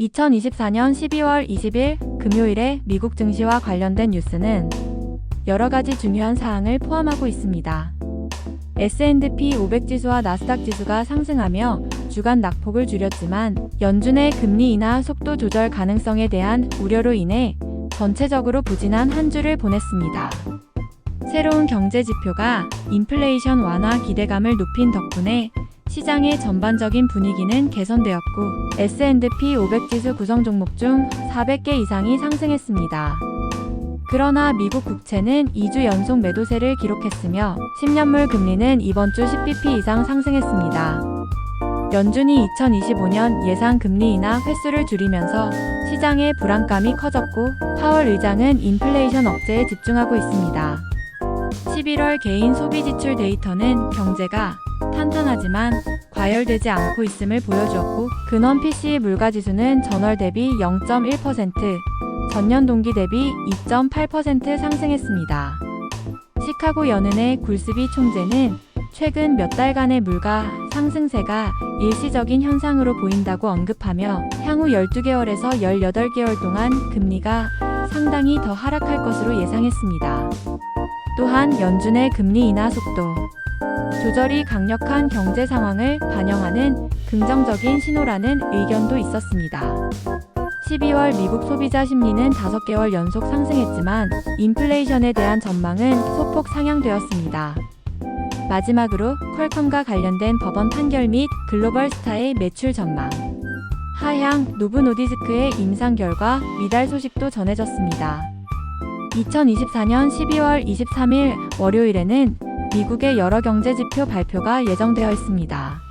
2024년 12월 20일 금요일에 미국 증시와 관련된 뉴스는 여러 가지 중요한 사항을 포함하고 있습니다. S&P 500 지수와 나스닥 지수가 상승하며 주간 낙폭을 줄였지만 연준의 금리 인하 속도 조절 가능성에 대한 우려로 인해 전체적으로 부진한 한 주를 보냈습니다. 새로운 경제 지표가 인플레이션 완화 기대감을 높인 덕분에 시장의 전반적인 분위기는 개선되었고 S&P 500 지수 구성 종목 중 400개 이상이 상승했습니다. 그러나 미국 국채는 2주 연속 매도세를 기록했으며 10년물 금리는 이번 주 10bp 이상 상승했습니다. 연준이 2025년 예상 금리 인하 횟수를 줄이면서 시장의 불안감이 커졌고 파월 의장은 인플레이션 억제에 집중하고 있습니다. 11월 개인 소비 지출 데이터는 경제가 탄탄하지만 과열되지 않고 있음을 보여주었고 근원 PC 물가 지수는 전월 대비 0.1%, 전년 동기 대비 2.8% 상승했습니다. 시카고 연은의 굴스비 총재는 최근 몇 달간의 물가 상승세가 일시적인 현상으로 보인다고 언급하며 향후 12개월에서 18개월 동안 금리가 상당히 더 하락할 것으로 예상했습니다. 또한 연준의 금리 인하 속도, 조절이 강력한 경제 상황을 반영하는 긍정적인 신호라는 의견도 있었습니다. 12월 미국 소비자 심리는 5개월 연속 상승했지만 인플레이션에 대한 전망은 소폭 상향되었습니다. 마지막으로 퀄컴과 관련된 법원 판결 및 글로벌 스타의 매출 전망. 하향 노브 노디스크의 임상 결과 미달 소식도 전해졌습니다. 2024년 12월 23일 월요일에는 미국의 여러 경제 지표 발표가 예정되어 있습니다.